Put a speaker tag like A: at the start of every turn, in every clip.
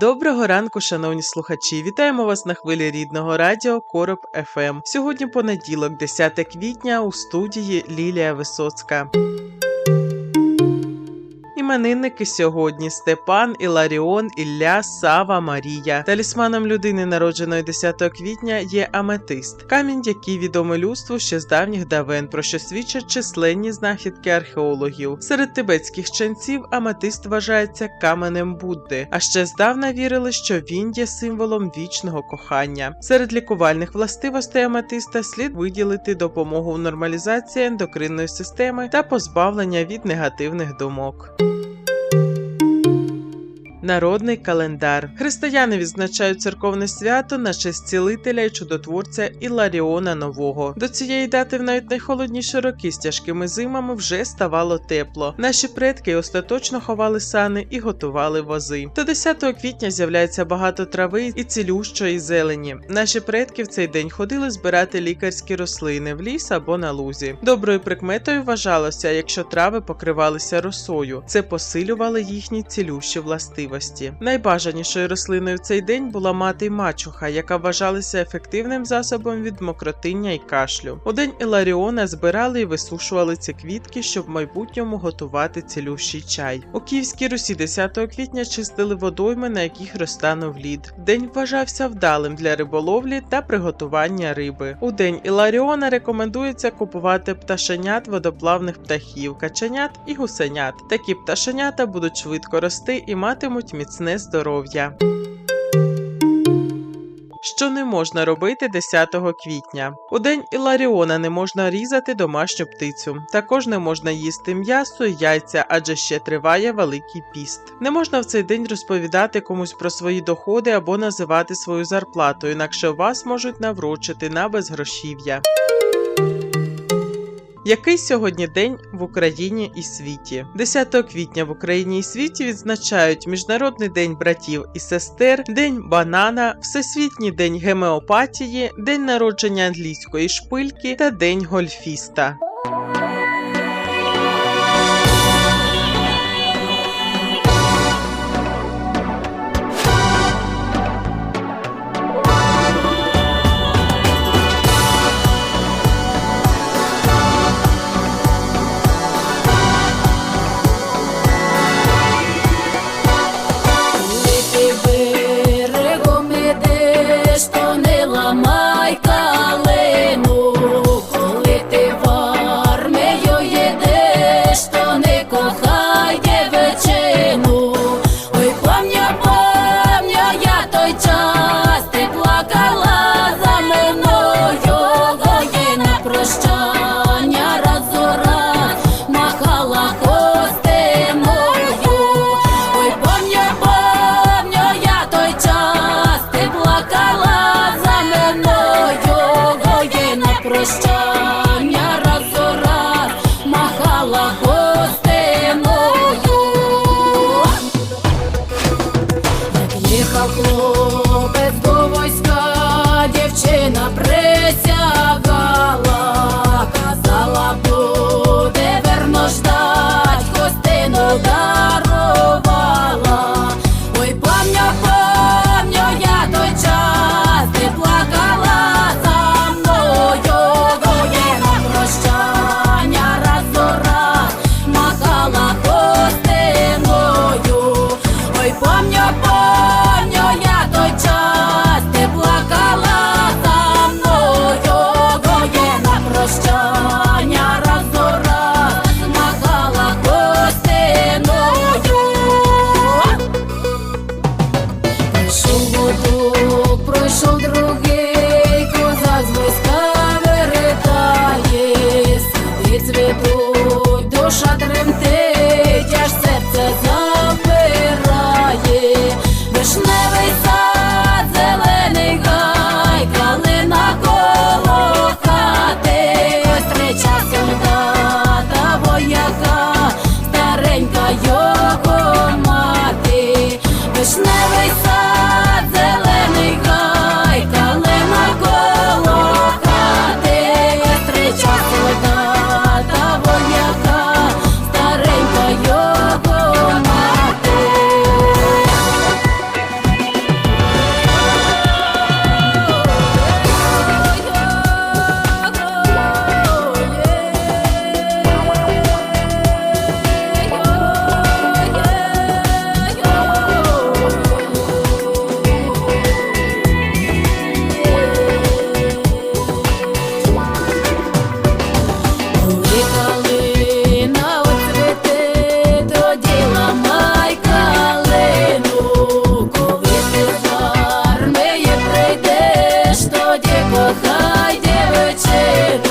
A: Доброго ранку, шановні слухачі! Вітаємо вас на хвилі рідного радіо Короб ФМ. Сьогодні понеділок, 10 квітня, у студії Лілія Висоцька. Іменинники сьогодні Степан, Іларіон, Ілля, Сава, Марія. Талісманом людини, народженої 10 квітня, є аметист, камінь, який відомий людству ще з давніх давен, про що свідчать численні знахідки археологів. Серед тибетських ченців аметист вважається каменем Будди, а ще здавна вірили, що він є символом вічного кохання. Серед лікувальних властивостей аметиста слід виділити допомогу в нормалізації ендокринної системи та позбавлення від негативних думок. Народний календар. Християни відзначають церковне свято на честь цілителя і чудотворця Іларіона Нового. До цієї дати в навіть найхолодніші роки з тяжкими зимами вже ставало тепло. Наші предки остаточно ховали сани і готували вози. До 10 квітня з'являється багато трави і цілющої зелені. Наші предки в цей день ходили збирати лікарські рослини в ліс або на лузі. Доброю прикметою вважалося, якщо трави покривалися росою, це посилювало їхні цілющі властивості. Найбажанішою рослиною в цей день була мати й мачуха, яка вважалася ефективним засобом від мокротиння і кашлю. У день Іларіона збирали і висушували ці квітки, щоб в майбутньому готувати цілющий чай. У Київській Русі 10 квітня чистили водойми, на яких розтанув лід. День вважався вдалим для риболовлі та приготування риби. У день Іларіона рекомендується купувати пташенят водоплавних птахів, каченят і гусенят. Такі пташенята будуть швидко рости і матимуть міцне здоров'я. Що не можна робити 10 квітня. У день Іларіона не можна різати домашню птицю. Також не можна їсти м'ясо яйця, адже ще триває Великий піст. Не можна в цей день розповідати комусь про свої доходи або називати свою зарплату, інакше вас можуть наврочити на безгрошів'я. Який сьогодні день в Україні і світі? 10 квітня в Україні і світі відзначають Міжнародний день братів і сестер, День банана, Всесвітній день гемеопатії, День народження англійської шпильки та День гольфіста.
B: said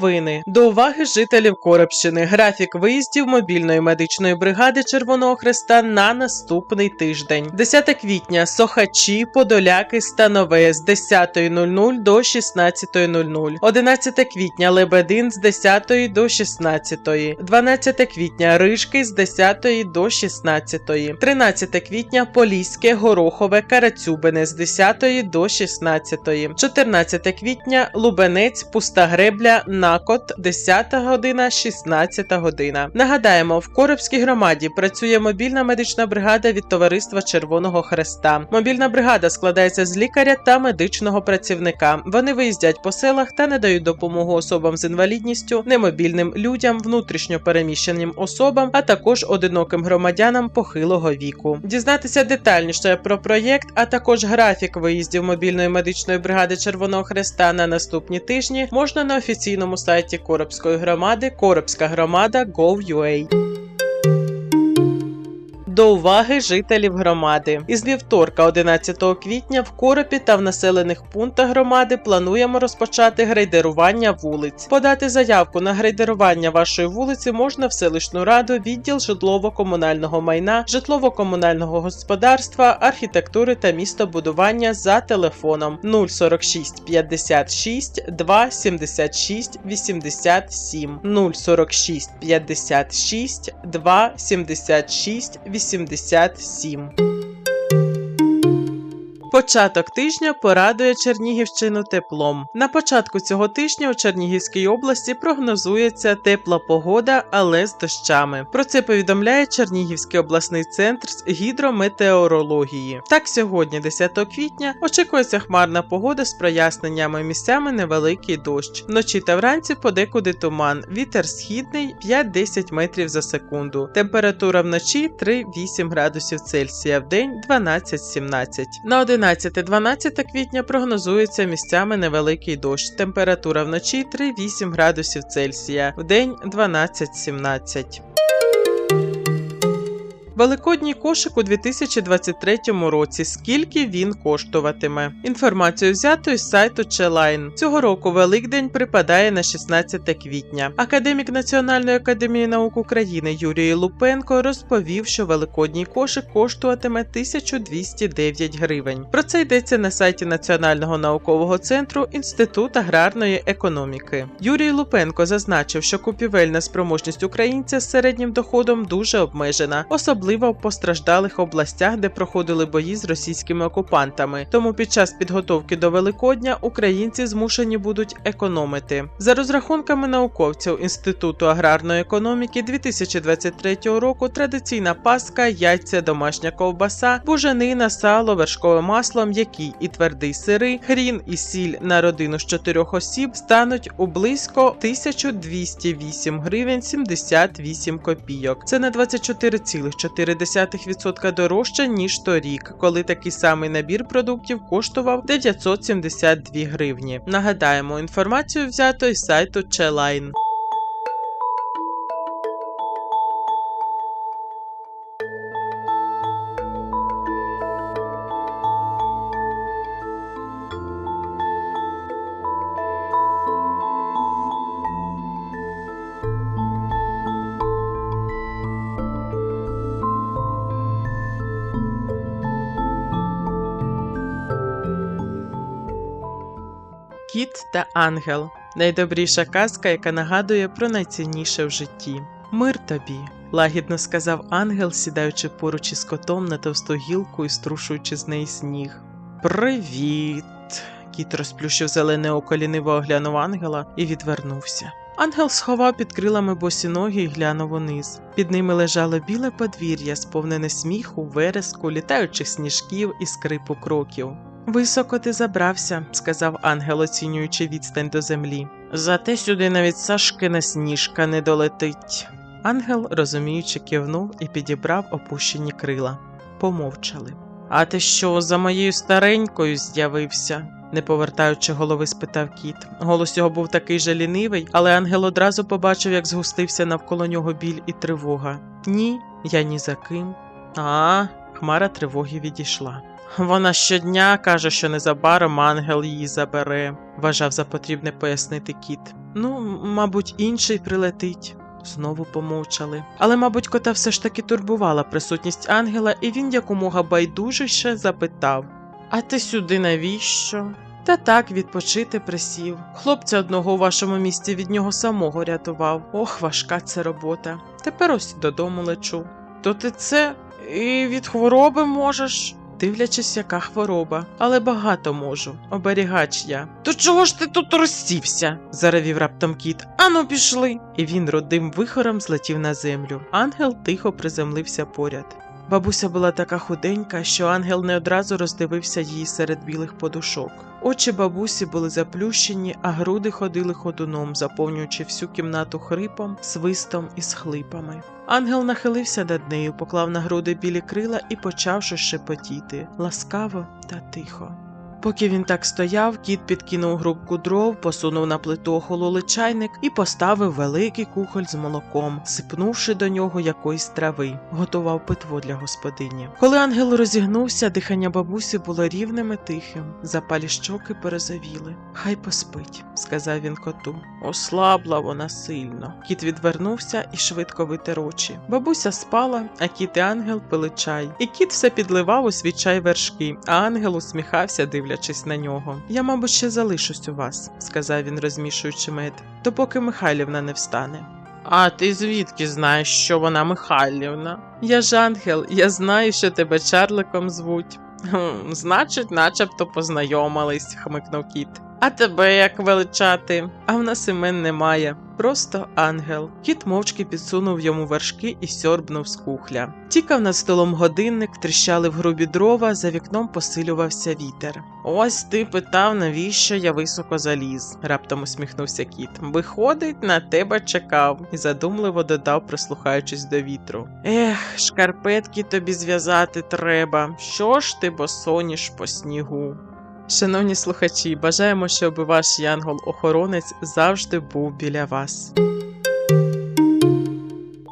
A: Новини до уваги жителів Коробщини. Графік виїздів мобільної медичної бригади Червоного Хреста на наступний тиждень. 10 квітня Сохачі, Подоляки, Станове з 10.00 до 16.00. 11 квітня Лебедин з 10 до 16. 12 квітня Рижки з 10 до 16. 13 квітня Поліське, Горохове, Карацюбине з 10 до 16. 14 квітня Лубенець, Пуста Гребля, Накот, 10 година, 16 година. Нагадаємо, в Коробській громаді працює мобільна медична бригада від Товариства Червоного Хреста. Мобільна бригада складається з лікаря та медичного працівника. Вони виїздять по селах та надають допомогу особам з інвалідністю, немобільним людям, внутрішньо переміщеним особам, а також одиноким громадянам похилого віку. Дізнатися детальніше про проєкт, а також графік виїздів мобільної медичної бригади Червоного Хреста на наступні тижні можна на офіційному сайті Коробської громади Коробська громада Gov.ua. До уваги жителів громади. Із вівторка, 11 квітня, в Коропі та в населених пунктах громади плануємо розпочати грейдерування вулиць. Подати заявку на грейдерування вашої вулиці можна в селищну раду, відділ житлово-комунального майна, житлово-комунального господарства, архітектури та містобудування за телефоном 046 56 2 76 87 046 56 2 76 87. 87 Початок тижня порадує Чернігівщину теплом. На початку цього тижня у Чернігівській області прогнозується тепла погода, але з дощами. Про це повідомляє Чернігівський обласний центр з гідрометеорології. Так, сьогодні, 10 квітня, очікується хмарна погода з проясненнями місцями невеликий дощ. Вночі та вранці подекуди туман. Вітер східний 5-10 метрів за секунду. Температура вночі 3-8 градусів Цельсія, в день 12-17. На 11-12 квітня прогнозується місцями невеликий дощ. Температура вночі 3-8 градусів Цельсія, в день 12-17. Великодній кошик у 2023 році. Скільки він коштуватиме? Інформацію взято із сайту Челайн. Цього року Великдень припадає на 16 квітня. Академік Національної академії наук України Юрій Лупенко розповів, що великодній кошик коштуватиме 1209 гривень. Про це йдеться на сайті Національного наукового центру Інститут аграрної економіки. Юрій Лупенко зазначив, що купівельна спроможність українця з середнім доходом дуже обмежена, особливо в постраждалих областях, де проходили бої з російськими окупантами. Тому під час підготовки до Великодня українці змушені будуть економити. За розрахунками науковців Інституту аграрної економіки 2023 року традиційна паска, яйця, домашня ковбаса, буженина, сало, вершкове масло, м'які і твердий сири, хрін і сіль на родину з чотирьох осіб стануть у близько 1208 гривень 78 копійок. Це на 24,4% дорожче ніж торік, коли такий самий набір продуктів коштував 972 гривні. Нагадаємо, інформацію взято із сайту Cheline. Кіт та ангел найдобріша казка, яка нагадує про найцінніше в житті. Мир тобі, лагідно сказав ангел, сідаючи поруч із котом на товсту гілку і струшуючи з неї сніг. Привіт. Кіт розплющив зелене око ліниво оглянув ангела і відвернувся. Ангел сховав під крилами босі ноги і глянув униз. Під ними лежало біле подвір'я, сповнене сміху, вереску, літаючих сніжків і скрипу кроків. Високо ти забрався, сказав ангел, оцінюючи відстань до землі. Зате сюди навіть Сашкина сніжка не долетить. Ангел, розуміючи, кивнув і підібрав опущені крила. Помовчали. А ти що, за моєю старенькою з'явився? не повертаючи голови, спитав кіт. Голос його був такий же лінивий, але ангел одразу побачив, як згустився навколо нього біль і тривога. Ні, я ні за ким. А, хмара тривоги відійшла. Вона щодня каже, що незабаром ангел її забере, вважав за потрібне пояснити кіт. Ну, мабуть, інший прилетить. Знову помовчали. Але, мабуть, кота все ж таки турбувала присутність ангела, і він якомога байдужіше запитав: А ти сюди навіщо? Та так відпочити присів. Хлопця одного у вашому місті від нього самого рятував. Ох, важка це робота. Тепер ось додому лечу. То ти це і від хвороби можеш? Дивлячись, яка хвороба, але багато можу. Оберігач я. То чого ж ти тут розсівся? заревів раптом кіт. Ану, пішли. І він родим вихором злетів на землю. Ангел тихо приземлився поряд. Бабуся була така худенька, що ангел не одразу роздивився її серед білих подушок. Очі бабусі були заплющені, а груди ходили ходуном, заповнюючи всю кімнату хрипом, свистом і схлипами. Ангел нахилився над нею, поклав на груди білі крила і почав щось шепотіти ласкаво та тихо. Поки він так стояв, кіт підкинув грубку дров, посунув на плиту охололий чайник і поставив великий кухоль з молоком, сипнувши до нього якоїсь трави, готував питво для господині. Коли ангел розігнувся, дихання бабусі було рівним і тихим, запалі щоки перезавіли. Хай поспить, сказав він коту. Ослабла вона сильно. Кіт відвернувся і швидко витер очі. Бабуся спала, а кіт і ангел пили чай. І кіт все підливав у свій чай вершки, а ангел усміхався, дивлячись на нього. Я, мабуть, ще залишусь у вас, сказав він, розмішуючи мед, допоки Михайлівна не встане. А ти звідки знаєш, що вона Михайлівна? Я ж ангел, я знаю, що тебе Чарликом звуть. «Хм, Значить, начебто познайомились, хмикнув кіт. А тебе як величати? А в нас імен немає. Просто ангел. Кіт мовчки підсунув йому вершки і сьорбнув з кухля. Тікав над столом годинник, тріщали в грубі дрова, за вікном посилювався вітер. Ось ти питав, навіщо я високо заліз, раптом усміхнувся кіт. Виходить, на тебе чекав, і задумливо додав, прислухаючись до вітру. Ех, шкарпетки тобі зв'язати треба. Що ж ти босоніш по снігу? Шановні слухачі, бажаємо, щоб ваш янгол-охоронець завжди був біля вас.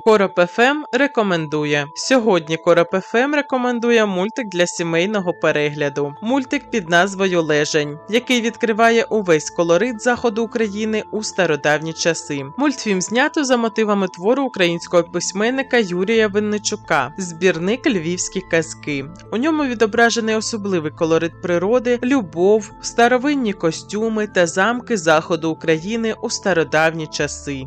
A: Короб ФМ рекомендує. Сьогодні Короб.ФМ рекомендує мультик для сімейного перегляду. Мультик під назвою Лежень, який відкриває увесь колорит заходу України у стародавні часи. Мультфільм знято за мотивами твору українського письменника Юрія Винничука, збірник Львівські казки. У ньому відображений особливий колорит природи, любов, старовинні костюми та замки заходу України у стародавні часи.